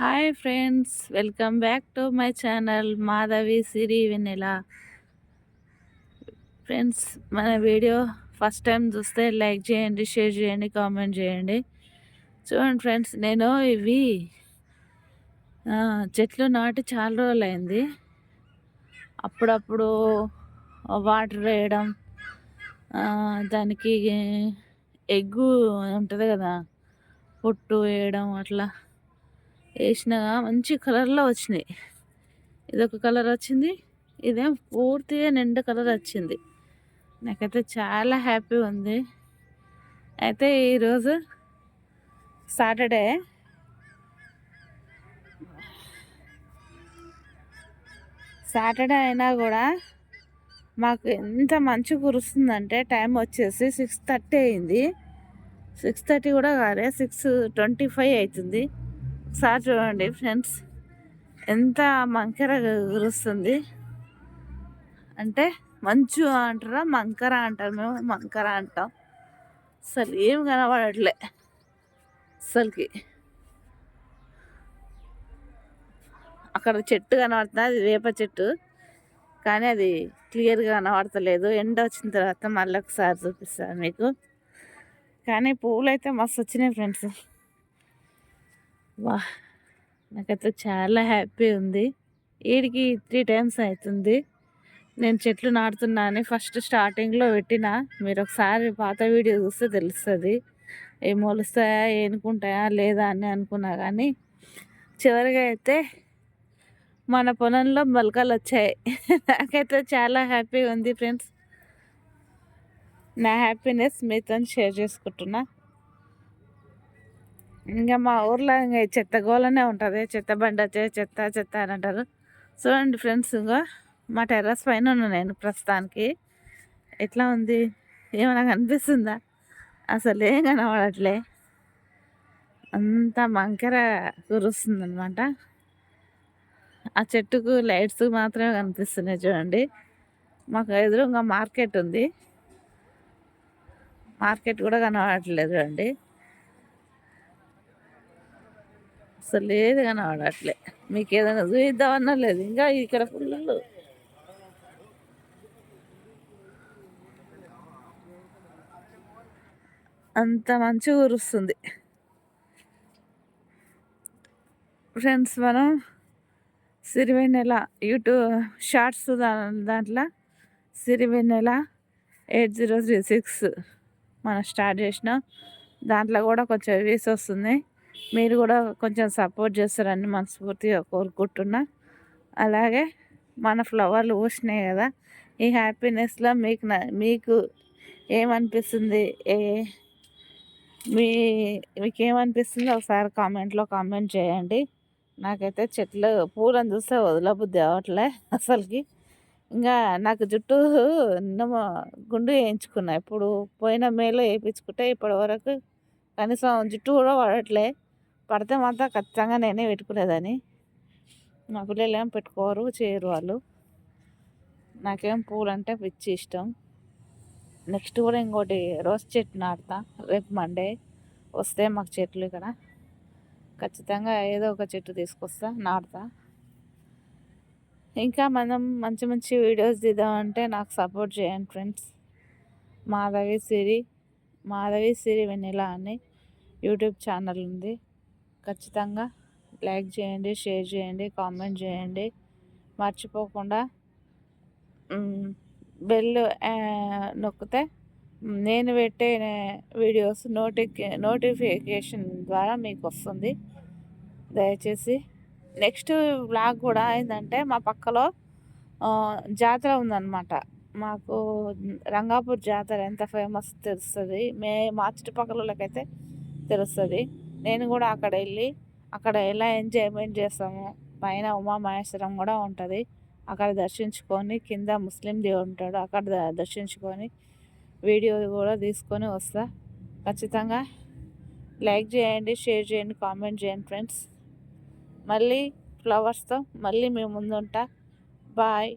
Hi friends welcome back to my channel Madhavi Siri Vennela friends మన video first time చూస్తే like చేయండి share చేయండి comment చేయండి. చూడండి ఫ్రెండ్స్ నేను ఇవి చెట్లు నాటి చాలా రోజులు అయింది. అప్పుడప్పుడు వాటర్ వేయడం దానికి ఎగ్గు ఉంటుంది కదా పొట్టు వేయడం అట్లా. వేసిన మంచి కలర్లో వచ్చినాయి. ఇదొక కలర్ వచ్చింది. ఇదేం పూర్తిగా నిండు కలర్ వచ్చింది. నాకైతే చాలా హ్యాపీ ఉంది. అయితే ఈరోజు సాటర్డే. సాటర్డే అయినా కూడా మాకు ఎంత మంచి కురుస్తుందంటే టైం వచ్చేసి సిక్స్ థర్టీ అయింది. సిక్స్ థర్టీ కూడా కాదే సిక్స్ ట్వంటీ ఫైవ్ అవుతుంది. ఒకసారి చూడండి ఫ్రెండ్స్ ఎంత మంకర కురుస్తుంది. అంటే మంచు అంటారా మంకర అంటారు మేము మంకర అంటాం. అసలు ఏం కనబడట్లే అసలుకి. అక్కడ చెట్టు కనబడుతుంది అది వేప చెట్టు. కానీ అది క్లియర్గా కనబడతలేదు. ఎండ వచ్చిన తర్వాత మళ్ళీ ఒకసారి చూపిస్తాను మీకు. కానీ పువ్వులు అయితే మస్తు వచ్చినాయి ఫ్రెండ్స్. వా నాకైతే చాలా హ్యాపీ ఉంది. వీడికి త్రీ టైమ్స్ అవుతుంది నేను చెట్లు నాటుతున్నాను ఫస్ట్ స్టార్టింగ్లో పెట్టిన. మీరు ఒకసారి పాత వీడియో చూస్తే తెలుస్తుంది. ఏం మొలుస్తాయా ఏనుకుంటాయా లేదా అని అనుకున్నా కానీ చివరిగా అయితే మన పొలంలో మొలకలు వచ్చాయి. నాకైతే చాలా హ్యాపీగా ఉంది ఫ్రెండ్స్. నా హ్యాపీనెస్ మీతో షేర్ చేసుకుంటున్నా. ఇంకా మా ఊర్లో ఇంకా చెత్త గోలనే ఉంటుంది. చెత్త బండి వచ్చే చెత్త చెత్త అని అంటారు. చూడండి ఫ్రెండ్స్ ఇంకా మా టెర్రస్ పైన ఉన్నా నేను ప్రస్తుతానికి. ఎట్లా ఉంది? ఏమైనా కనిపిస్తుందా? అసలు ఏం కనబడట్లే. అంత మంకర కురుస్తుంది అనమాట ఆ చెట్టుకు లైట్స్ మాత్రమే కనిపిస్తున్నాయి చూడండి. మాకు ఎదురుగా మార్కెట్ ఉంది. మార్కెట్ కూడా కనబడట్లేదు చూడండి. అసలు లేదు కనబడట్లే మీకు ఏదైనా చూద్దామన్నా లేదు. ఇంకా ఇక్కడ ఫుల్ అంత మంచి ఊరుస్తుంది ఫ్రెండ్స్ మనం సిరివెన్నెల యూట్యూబ్ షార్ట్స్ దాంట్లో Sirivennela eight zero three six మనం స్టార్ట్ చేసినాం. దాంట్లో కూడా కొంచెం వ్యూస్ వస్తుంది మీరు కూడా కొంచెం సపోర్ట్ చేస్తారని మనస్ఫూర్తిగా కోరుకుంటున్నా. అలాగే మన ఫ్లవర్లు పూసినాయి కదా ఈ హ్యాపీనెస్లో మీకు మీకు ఏమనిపిస్తుంది? ఏ మీ మీకు ఏమనిపిస్తుందో ఒకసారి కామెంట్లో కామెంట్ చేయండి. నాకైతే చెట్లు పూలను చూస్తే వదలబుద్ధి అవ్వట్లే అసలుకి. ఇంకా నాకు జుట్టు నిన్న గుండు వేయించుకున్నా ఇప్పుడు పోయిన మేలో వేయించుకుంటే ఇప్పటి వరకు కనీసం జుట్టు కూడా పడట్లే. పడితే మాత్రం ఖచ్చితంగా నేనే పెట్టుకునేదని మా పిల్లలు ఏం పెట్టుకోరు చేయరు వాళ్ళు. నాకేం పూలు అంటే పిచ్చి ఇష్టం. నెక్స్ట్ కూడా ఇంకోటి రోజ్ చెట్టు నాటుతా రేపు మండే వస్తే మాకు చెట్లు ఇక్కడ. ఖచ్చితంగా ఏదో ఒక చెట్టు తీసుకొస్తా నాటుతా. ఇంకా మనం మంచి మంచి వీడియోస్ తీద్దామంటే నాకు సపోర్ట్ చేయండి ఫ్రెండ్స్. మాధవి సిరి మాధవి సిరి వెన్నెల అని యూట్యూబ్ ఛానల్ ఉంది. ఖచ్చితంగా లైక్ చేయండి షేర్ చేయండి కామెంట్ చేయండి. మర్చిపోకుండా బెల్ నొక్కితే నేను పెట్టే వీడియోస్ నోటిఫి నోటిఫికేషన్ ద్వారా మీకు వస్తుంది. దయచేసి నెక్స్ట్ బ్లాగ్ కూడా ఏంటంటే మా పక్కలో జాతర ఉందన్నమాట. మాకు రంగాపూర్ జాతర ఎంత ఫేమస్ తెలుస్తుంది. మే మా చుట్టుపక్కల వాళ్ళకైతే తెలుస్తుంది. నేను కూడా అక్కడ వెళ్ళి అక్కడ ఎలా ఎంజాయ్మెంట్ చేస్తాము పైన ఉమామహేశ్వరం కూడా ఉంటుంది. అక్కడ దర్శించుకొని కింద ముస్లిం దేవుడు ఉంటాడు అక్కడ దర్శించుకొని వీడియో కూడా తీసుకొని వస్తా. ఖచ్చితంగా లైక్ చేయండి షేర్ చేయండి కామెంట్ చేయండి ఫ్రెండ్స్. మళ్ళీ ఫ్లవర్స్తో మళ్ళీ మేము ముందుంటా. బాయ్.